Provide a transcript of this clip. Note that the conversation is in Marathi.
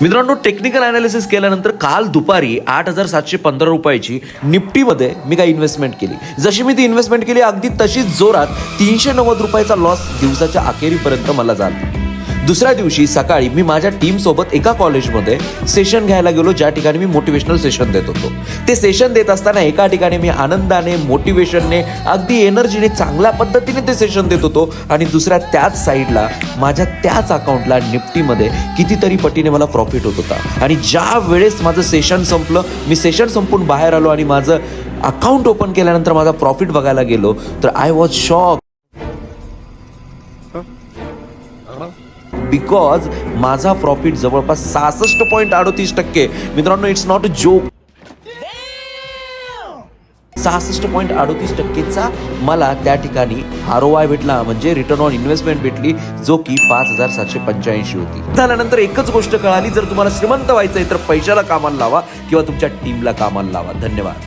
मित्रांनो टेक्निकल अनालिसिस केल्यानंतर काल दुपारी आठ हजार सातशे पंधरा रुपयाची निफ्टीमध्ये मी काही इन्व्हेस्टमेंट केली. जशी मी ती इन्व्हेस्टमेंट केली अगदी तशीच जोरात तीनशे नव्वद रुपयाचा लॉस दिवसाच्या अखेरीपर्यंत मला झाला. दुसऱ्या दिवशी सकाळी मी माझ्या टीम सोबत एका कॉलेजमध्ये सेशन घ्यायला गेलो ज्या ठिकाणी मी मोटिवेशनल सेशन देत होतो. ते सेशन देत असताना एका ठिकाणी मी आनंदाने मोटिवेशनने अगदी एनर्जीने चांगल्या पद्धतीने ते सेशन देत होतो. आणि दुसऱ्या त्याच साईडला माझ्या त्याच अकाउंटला निफ्टीमध्ये कितीतरी पटीने मला प्रॉफिट होत होता. आणि ज्या वेळेस माझं सेशन संपलं मी सेशन संपून बाहेर आलो आणि माझं अकाउंट ओपन केल्यानंतर माझा प्रॉफिट बघायला गेलो तर आय वॉज शॉक बिकॉज माझा प्रॉफिट जवळपास सहासष्ट पॉईंट अडोतीस टक्के. मित्रांनो इट्स नॉट अ जोक सहासष्ट पॉईंट अडोतीस टक्केचा मला त्या ठिकाणी आर ओ आय भेटला म्हणजे रिटर्न ऑन इन्व्हेस्टमेंट भेटली जो की पाच हजार सातशे पंच्याऐंशी होती. झाल्यानंतर एकच गोष्ट कळाली जर तुम्हाला श्रीमंत व्हायचं आहे तर पैशाला कामाला लावा किंवा तुमच्या टीमला कामाला लावा. धन्यवाद.